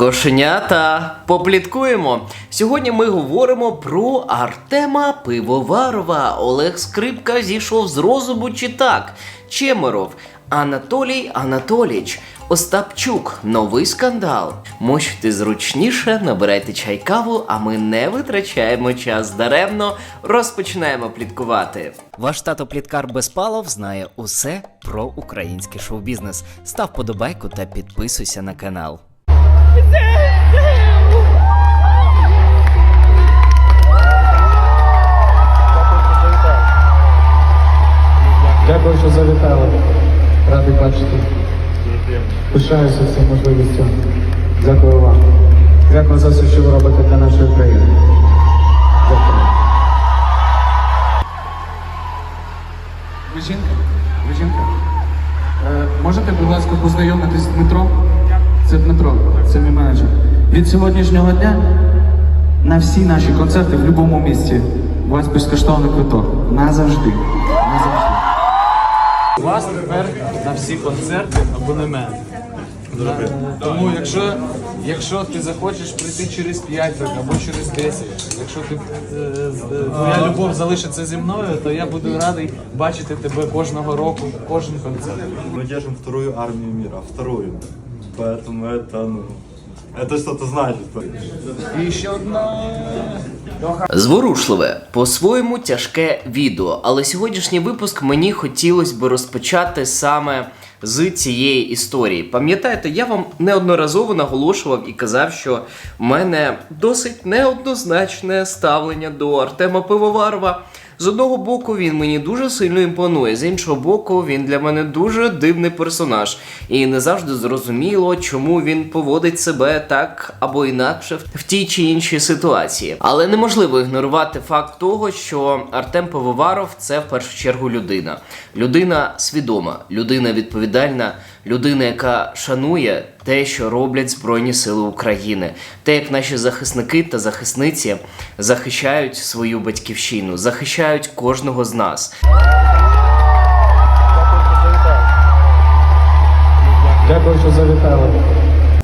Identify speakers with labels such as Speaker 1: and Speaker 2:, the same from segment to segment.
Speaker 1: Кошенята, попліткуємо. Сьогодні ми говоримо про Артема Пивоварова. Олег Скрипка зійшов з розуму чи так? Чемеров, Анатолій Анатоліч, Остапчук, новий скандал. Мощте зручніше, набирайте чай каву, а ми не витрачаємо час даремно. Розпочинаємо пліткувати. Ваш тато Пліткар Безпалов знає усе про український шоу-бізнес. Став подобайку та підписуйся на канал.
Speaker 2: Що завітали. Радий бачити. Пишаюся цим можливістю. Дякую вам. Дякую за все, що ви робите для нашої країни. Дякую. Ви жінка? Ви жінка? Е, можете, будь ласка, познайомитись з Дмитром? Це Дмитро, це мій менеджер. Від сьогоднішнього дня на всі наші концерти в будь-якому місці у вас безкоштовний квиток. Назавжди. Назавжди
Speaker 3: У вас тепер на всі концерти абонемент. Е, Тому якщо, якщо ти захочеш прийти через 5 років або через 10, якщо ти, е, з- е, твоя любов залишиться зі мною, то я буду радий бачити тебе кожного року, кожен концерт.
Speaker 4: Мы держим вторую армию мира, вторую. Поэтому это, ну, это что-то значит.
Speaker 3: І ще одна.
Speaker 1: Зворушливе, по-своєму тяжке відео, але сьогоднішній випуск мені хотілося би розпочати саме з цієї історії. Пам'ятаєте, я вам неодноразово наголошував і казав, що в мене досить неоднозначне ставлення до Артема Пивоварова. З одного боку, він мені дуже сильно імпонує, з іншого боку, він для мене дуже дивний персонаж. І не завжди зрозуміло, чому він поводить себе так або інакше в- тій чи іншій ситуації. Але неможливо ігнорувати факт того, що Артем Пивоваров це в першу чергу людина. Людина свідома, людина відповідальна, людина, яка шанує те, що роблять Збройні Сили України, те, як наші захисники та захисниці захищають свою батьківщину, захищають кожного з нас.
Speaker 2: Дякую, що завітали.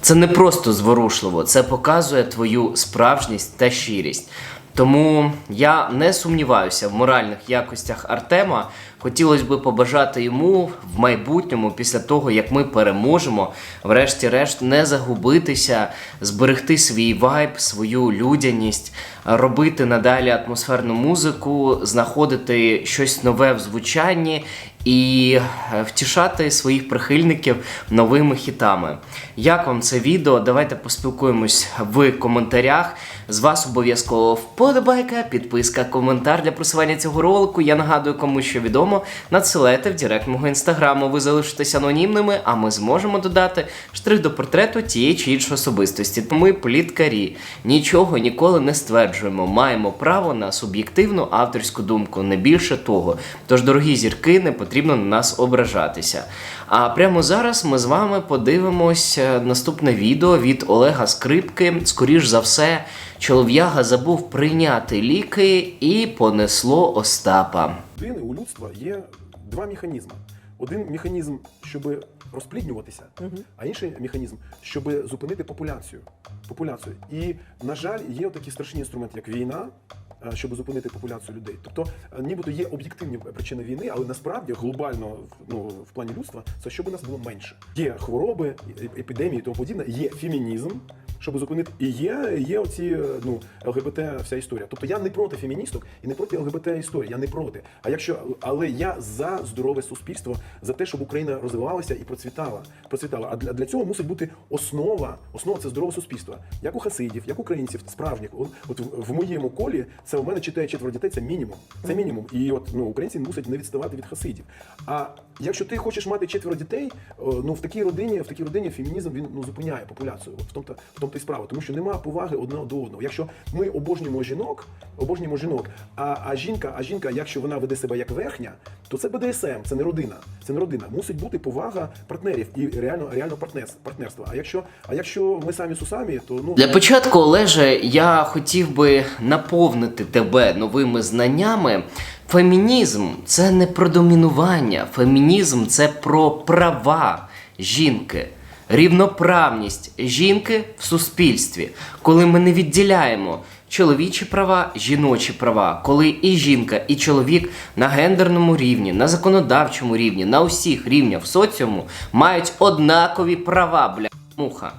Speaker 1: Це не просто зворушливо, це показує твою справжність та щирість. Тому я не сумніваюся в моральних якостях Артема. Хотілося б побажати йому в майбутньому, після того як ми переможемо, врешті-решт не загубитися, зберегти свій вайб, свою людяність, робити надалі атмосферну музику, знаходити щось нове в звучанні і е, втішати своїх прихильників новими хітами. Як вам це відео? Давайте поспілкуємось в коментарях. З вас обов'язково вподобайка, підписка, коментар для просування цього ролику. Я нагадую, кому що відомо, надсилайте в директ мого інстаграму. Ви залишитесь анонімними, а ми зможемо додати штрих до портрету тієї чи іншої особистості. Ми пліткарі, нічого ніколи не стверджуємо. Маємо право на суб'єктивну авторську думку, не більше того. Тож, дорогі зірки, не потрібно на нас ображатися. А прямо зараз ми з вами подивимось е, наступне відео від Олега Скрипки. Скоріш за все, чолов'яга забув прийняти ліки і понесло Остапа.
Speaker 5: людини у людства є два механізми. Один механізм, щоб розпліднюватися, а інший механізм, щоб зупинити популяцію. популяцію. І, на жаль, є такі страшні інструменти, як війна, е, щоб зупинити популяцію людей. Тобто, е, нібито є об'єктивні причини війни, але насправді глобально ну, в плані людства це щоб у нас було менше. Є хвороби, епідемії і тому подібне, є фемінізм. Щоб зупинити, і є, є оці е, ну ЛГБТ вся історія. Тобто я не проти феміністок і не проти ЛГБТ історії. Я не проти. А якщо але я за здорове суспільство, за те, щоб Україна розвивалася і процвітала. Процвітала. А для, для цього мусить бути основа. Основа це здорове суспільство. Як у хасидів, як українців, справжніх. От, от в- в моєму колі це у мене читає четверо дітей. Це мінімум. Це мінімум. І от ну українці мусять не відставати від хасидів. А якщо ти хочеш мати четверо дітей, ну в такій родині, в такій родині фемінізм він ну зупиняє популяцію. От в тому в тому то й справа, тому що немає поваги одного до одного. Якщо ми обожнюємо жінок, обожнюємо жінок, а, а жінка, а жінка, якщо вона веде себе як верхня, то це БДСМ, це не родина. Це не родина. Мусить бути повага партнерів і реально реально партнерство. А якщо, а якщо ми самі сусамі, то ну
Speaker 1: Для початку, Олеже, я хотів би наповнити тебе новими знаннями. Фемінізм це не про домінування. Фемінізм це про права жінки. Рівноправність жінки в суспільстві, коли ми не відділяємо чоловічі права, жіночі права, коли і жінка, і чоловік на гендерному рівні, на законодавчому рівні, на усіх рівнях в соціуму мають однакові права, бля, муха.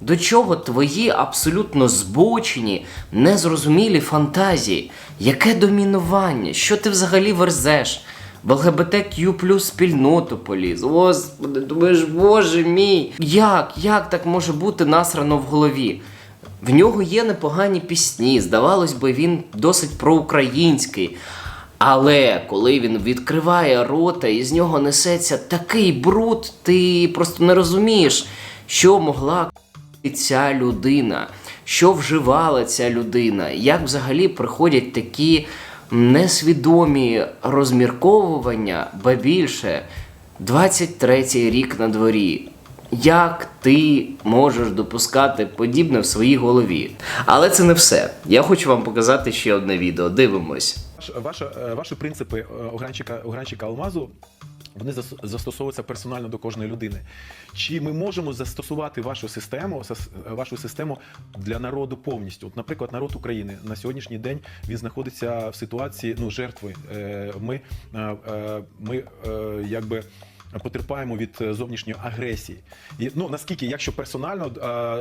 Speaker 1: До чого твої абсолютно збочені, незрозумілі фантазії? Яке домінування? Що ти взагалі верзеш? В ЛГБТQ плюс спільноту поліз. Господи, думаєш, боже мій. Як? Як так може бути насрано в голові? В нього є непогані пісні, здавалось би, він досить проукраїнський. Але коли він відкриває рота і з нього несеться такий бруд, ти просто не розумієш, що могла ця людина, що вживала ця людина, як взагалі приходять такі несвідомі розмірковування, ба більше 23-й рік на дворі. Як ти можеш допускати подібне в своїй голові? Але це не все. Я хочу вам показати ще одне відео. Дивимось.
Speaker 5: Ваш- Ваша, е, ваші принципи е, огранчика, огранчика алмазу. Вони застосовуються персонально до кожної людини. Чи ми можемо застосувати вашу систему, вашу систему для народу повністю? От, наприклад, народ України на сьогоднішній день він знаходиться в ситуації ну, жертви. Е, Ми, е, е, ми якби потерпаємо від е, зовнішньої агресії. І ну наскільки, якщо персонально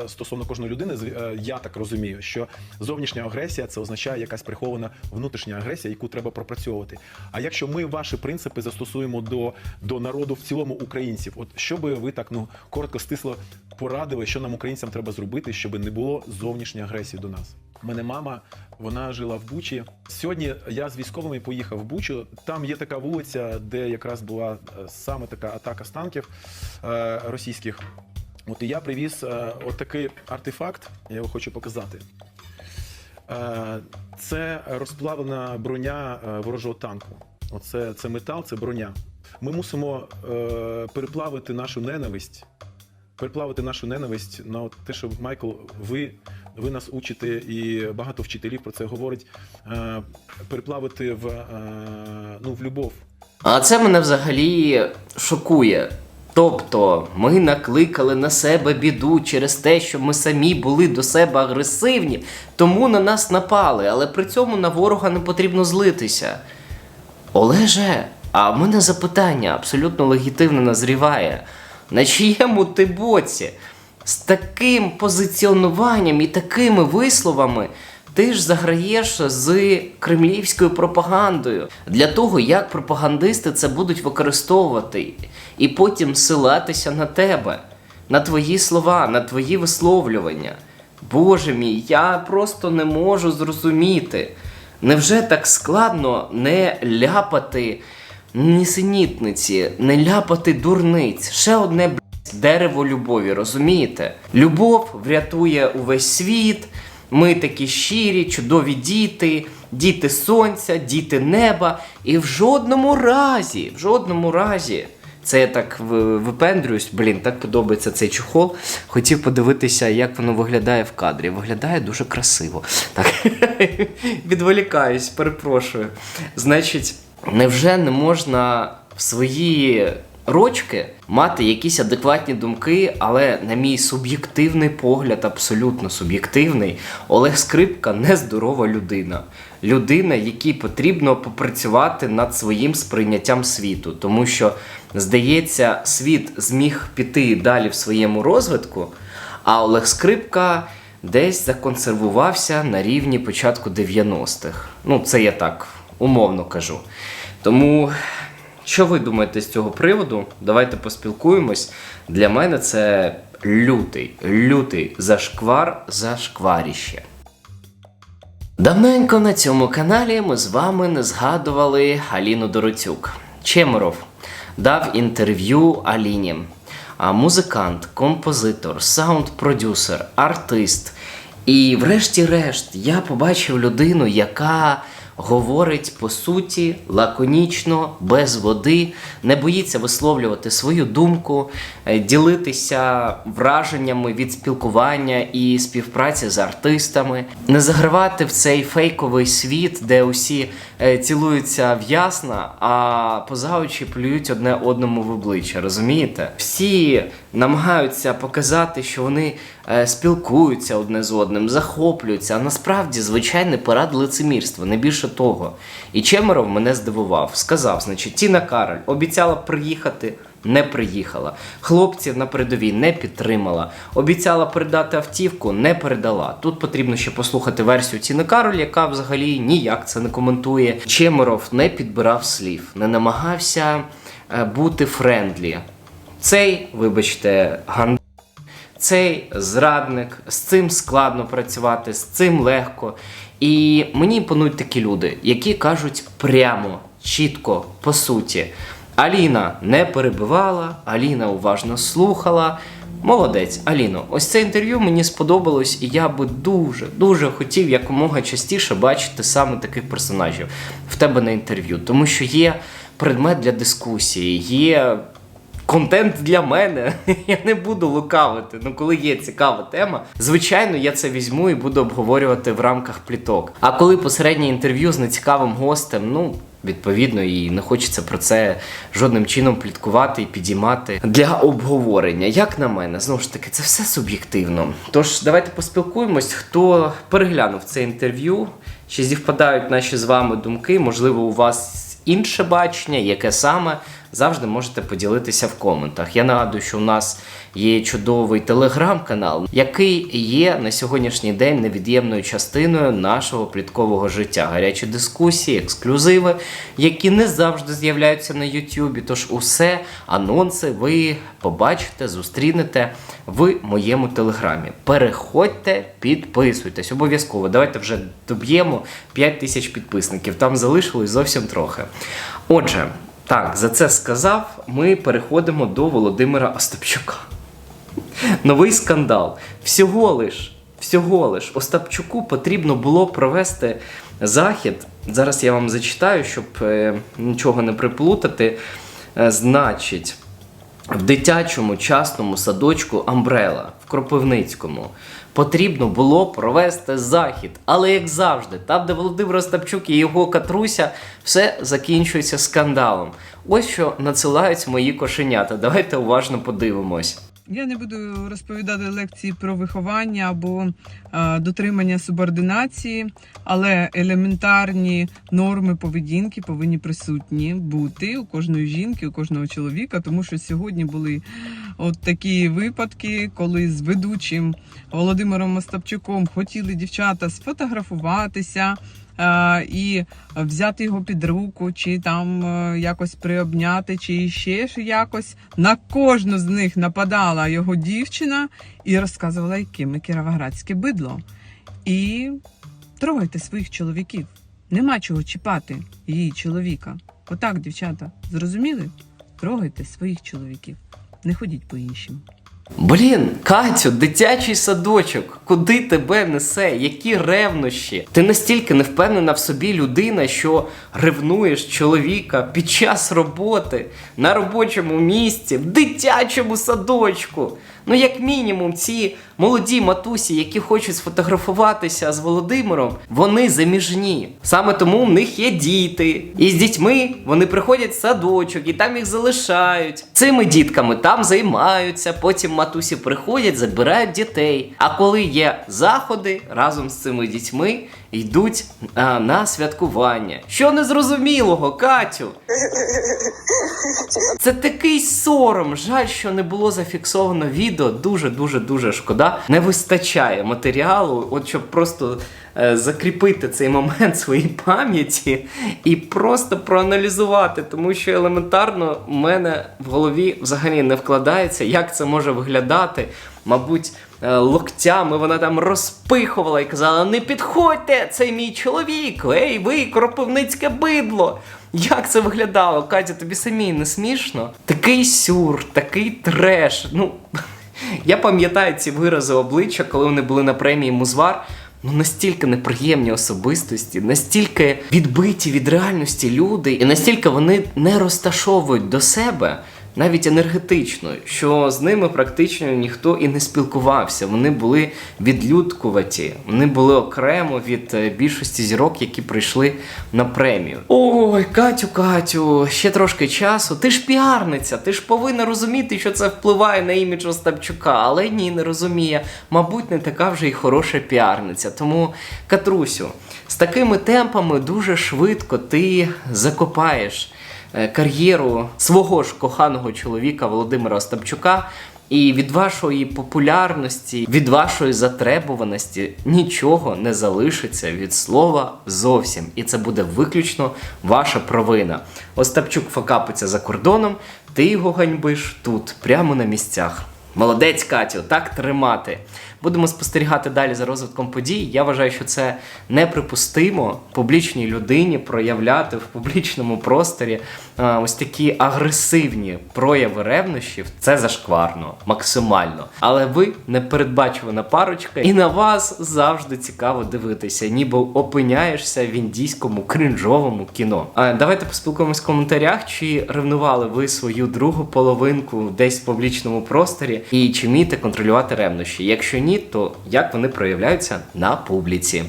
Speaker 5: е, стосовно кожної людини, е, я так розумію, що зовнішня агресія це означає якась прихована внутрішня агресія, яку треба пропрацьовувати. А якщо ми ваші принципи застосуємо до, до народу в цілому українців, от що би ви так ну коротко стисло порадили, що нам українцям треба зробити, щоб не було зовнішньої агресії до нас? У мене мама, вона жила в Бучі. Сьогодні я з військовими поїхав в Бучу. Там є така вулиця, де якраз була е, саме така атака з танків е, російських. От і я привіз е, отакий артефакт, я його хочу показати. Це розплавлена броня ворожого танку. Оце це метал, це броня. Ми мусимо переплавити нашу ненависть, переплавити нашу ненависть на те, що Майкл, ви, ви нас учите, і багато вчителів про це говорить. Е, переплавити в, е, ну, в любов.
Speaker 1: А це мене взагалі шокує. Тобто, ми накликали на себе біду через те, що ми самі були до себе агресивні, тому на нас напали, але при цьому на ворога не потрібно злитися. Олеже, а в мене запитання абсолютно легітимно назріває. На чиєму ти боці? З таким позиціонуванням і такими висловами ти ж заграєш з кремлівською пропагандою для того, як пропагандисти це будуть використовувати і потім силатися на тебе, на твої слова, на твої висловлювання. Боже мій, я просто не можу зрозуміти. Невже так складно не ляпати нісенітниці, не ляпати дурниць? Ще одне блядь, дерево любові, розумієте? Любов врятує увесь світ. Ми такі щирі, чудові діти, діти сонця, діти неба. І в жодному разі, в жодному разі. Це я так випендрююсь, блін, так подобається цей чохол. Хотів подивитися, як воно виглядає в кадрі. Виглядає дуже красиво. Так, відволікаюсь, перепрошую. Значить, невже не можна в свої рочки мати якісь адекватні думки, але, на мій суб'єктивний погляд, абсолютно суб'єктивний, Олег Скрипка нездорова людина. Людина, якій потрібно попрацювати над своїм сприйняттям світу, тому що, здається, світ зміг піти далі в своєму розвитку, а Олег Скрипка десь законсервувався на рівні початку 90-х. Ну, це я так умовно кажу. Тому, що ви думаєте з цього приводу? Давайте поспілкуємось. Для мене це лютий, лютий зашквар, зашкваріще. Давненько на цьому каналі ми з вами не згадували Аліну Дороцюк. Чемеров дав інтерв'ю Аліні. А музикант, композитор, саунд-продюсер, артист. І врешті-решт я побачив людину, яка говорить по суті, лаконічно, без води, не боїться висловлювати свою думку, е, ділитися враженнями від спілкування і співпраці з артистами, не загравати в цей фейковий світ, де усі е, цілуються в ясна, а поза очі плюють одне одному в обличчя. Розумієте? Всі намагаються показати, що вони е, спілкуються одне з одним, захоплюються. А насправді звичайний парад лицемірства, не більше того. І Чемеров мене здивував. Сказав, значить, Тіна Кароль обіцяла приїхати. Не приїхала. Хлопців на передовій не підтримала. Обіцяла передати автівку, не передала. Тут потрібно ще послухати версію Тіни Кароль, яка взагалі ніяк це не коментує. Чемеров не підбирав слів, не намагався е, бути френдлі. Цей, вибачте, ган цей зрадник, з цим складно працювати, з цим легко. І мені імпонують такі люди, які кажуть прямо, чітко, по суті. Аліна не перебивала, Аліна уважно слухала. Молодець, Аліно, ось це інтерв'ю мені сподобалось, і я би дуже, дуже хотів якомога частіше бачити саме таких персонажів в тебе на інтерв'ю, тому що є предмет для дискусії, є контент для мене. Я не буду лукавити. Ну, коли є цікава тема, звичайно, я це візьму і буду обговорювати в рамках пліток. А коли посереднє інтерв'ю з нецікавим гостем, ну. Відповідно, і не хочеться про це жодним чином пліткувати і підіймати для обговорення. Як на мене, знову ж таки, це все суб'єктивно. Тож давайте поспілкуємось, хто переглянув це інтерв'ю, чи зівпадають наші з вами думки, можливо, у вас інше бачення, яке саме завжди можете поділитися в коментах. Я нагадую, що у нас є чудовий телеграм-канал, який є на сьогоднішній день невід'ємною частиною нашого пліткового життя. Гарячі дискусії, ексклюзиви, які не завжди з'являються на Ютубі. Тож усе анонси ви побачите, зустрінете в моєму телеграмі. Переходьте, підписуйтесь обов'язково. Давайте вже доб'ємо 5 тисяч підписників. Там залишилось зовсім трохи. Отже, так, за це сказав. Ми переходимо до Володимира Остапчука. Новий скандал. Всього лиш, всього лиш Остапчуку потрібно було провести захід. Зараз я вам зачитаю, щоб е, нічого не приплутати. Е, значить, в дитячому частному садочку Амбрела в Кропивницькому потрібно було провести захід. Але як завжди, там, де Володимир Остапчук і його катруся, все закінчується скандалом. Ось що надсилають мої кошенята. Давайте уважно подивимось.
Speaker 6: Я не буду розповідати лекції про виховання або е, дотримання субординації, але елементарні норми поведінки повинні присутні бути у кожної жінки, у кожного чоловіка, тому що сьогодні були от такі випадки, коли з ведучим Володимиром Остапчуком хотіли дівчата сфотографуватися. Е, І взяти його під руку, чи там е, якось приобняти, чи ще ж якось. На кожну з них нападала його дівчина і розказувала, яке ми кіровоградське бидло. І трогайте своїх чоловіків. Нема чого чіпати її чоловіка. Отак, дівчата, зрозуміли? Трогайте своїх чоловіків. Не ходіть по іншим.
Speaker 1: Блін, Катю, дитячий садочок, куди тебе несе? Які ревнощі? Ти настільки не впевнена в собі людина, що ревнуєш чоловіка під час роботи на робочому місці, в дитячому садочку. Ну, як мінімум, ці молоді матусі, які хочуть сфотографуватися з Володимиром, вони заміжні. Саме тому в них є діти. І з дітьми вони приходять в садочок і там їх залишають. Цими дітками там займаються. Потім матусі приходять, забирають дітей. А коли є заходи, разом з цими дітьми йдуть а, на святкування. Що незрозумілого, Катю? Це такий сором. Жаль, що не було зафіксовано відео. Дуже, дуже, дуже шкода. Не вистачає матеріалу, от щоб просто е, закріпити цей момент своїй пам'яті і просто проаналізувати, тому що елементарно в мене в голові взагалі не вкладається, як це може виглядати. Мабуть, е, локтями вона там розпихувала і казала: не підходьте, це мій чоловік, ей, ви, кропивницьке бидло. Як це виглядало? Катя, тобі самій не смішно? Такий сюр, такий треш. Ну, я пам'ятаю ці вирази обличчя, коли вони були на премії Музвар. Ну настільки неприємні особистості, настільки відбиті від реальності люди, і настільки вони не розташовують до себе навіть енергетично, що з ними практично ніхто і не спілкувався. Вони були відлюдкуваті, вони були окремо від е, більшості зірок, які прийшли на премію. Ой, Катю, Катю, ще трошки часу. Ти ж піарниця, ти ж повинна розуміти, що це впливає на імідж Остапчука, але ні, не розуміє. Мабуть, не така вже й хороша піарниця. Тому, Катрусю, з такими темпами дуже швидко ти закопаєш кар'єру свого ж коханого чоловіка Володимира Остапчука. І від вашої популярності, від вашої затребуваності нічого не залишиться від слова зовсім. І це буде виключно ваша провина. Остапчук факапиться за кордоном, ти його ганьбиш тут, прямо на місцях. Молодець, Катю, так тримати. Будемо спостерігати далі за розвитком подій. Я вважаю, що це неприпустимо публічній людині проявляти в публічному просторі а, ось такі агресивні прояви ревнощів. Це зашкварно, максимально. Але ви непередбачувана парочка, і на вас завжди цікаво дивитися, ніби опиняєшся в індійському кринжовому кіно. Давайте поспілкуємось в коментарях, чи ревнували ви свою другу половинку десь в публічному просторі, і чи вмієте контролювати ревнощі. Якщо ні, то як вони проявляються на публіці?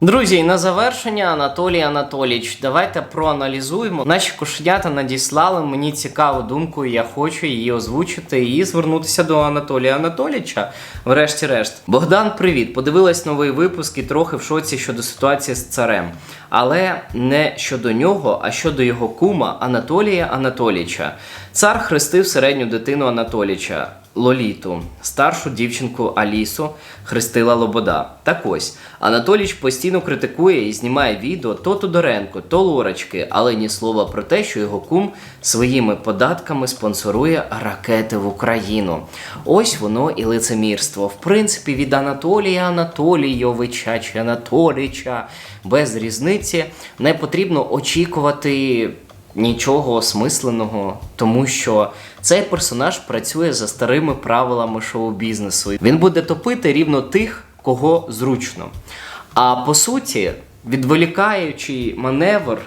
Speaker 1: Друзі, і на завершення Анатолій Анатолійович, давайте проаналізуємо. Наші кошенята надіслали мені цікаву думку, і я хочу її озвучити і звернутися до Анатолія Анатолійовича. Врешті-решт. Богдан, привіт! Подивилась новий випуск і трохи в шоці щодо ситуації з царем. Але не щодо нього, а щодо його кума Анатолія Анатолійовича. Цар хрестив середню дитину Анатолійча. Лоліту, старшу дівчинку Алісу хрестила Лобода. Так ось, Анатоліч постійно критикує і знімає відео то Тодоренко, то Лорочки, але ні слова про те, що його кум своїми податками спонсорує ракети в Україну. Ось воно і лицемірство. В принципі, від Анатолія Анатолійовича чи Анатоліча без різниці не потрібно очікувати нічого осмисленого, тому що цей персонаж працює за старими правилами шоу-бізнесу. Він буде топити рівно тих, кого зручно. А по суті, відволікаючи маневр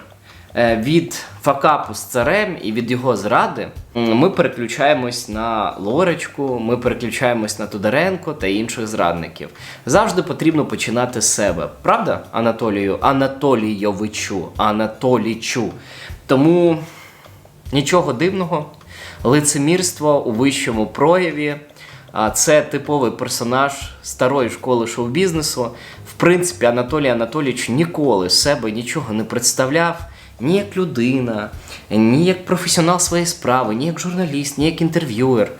Speaker 1: е, від факапу з царем і від його зради, ми переключаємось на Лорочку, ми переключаємось на Тодоренко та інших зрадників. Завжди потрібно починати з себе. Правда, Анатолію Анатолійовичу, Анатолічу. Тому нічого дивного, лицемірство у вищому прояві. А це типовий персонаж старої школи шоу-бізнесу. В принципі, Анатолій Анатолійович ніколи себе нічого не представляв ні як людина, ні як професіонал своєї справи, ні як журналіст, ні як інтерв'юер.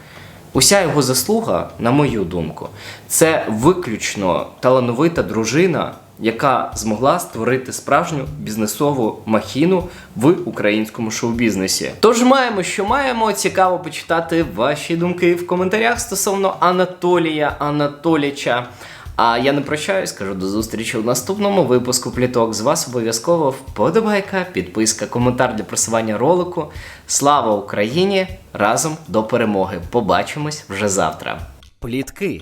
Speaker 1: Уся його заслуга, на мою думку, це виключно талановита дружина, яка змогла створити справжню бізнесову махіну в українському шоу-бізнесі. Тож маємо, що маємо. Цікаво почитати ваші думки в коментарях стосовно Анатолія Анатоліча. А я не прощаюсь, кажу до зустрічі у наступному випуску пліток. З вас обов'язково вподобайка, підписка, коментар для просування ролику. Слава Україні! Разом до перемоги! Побачимось вже завтра. Плітки,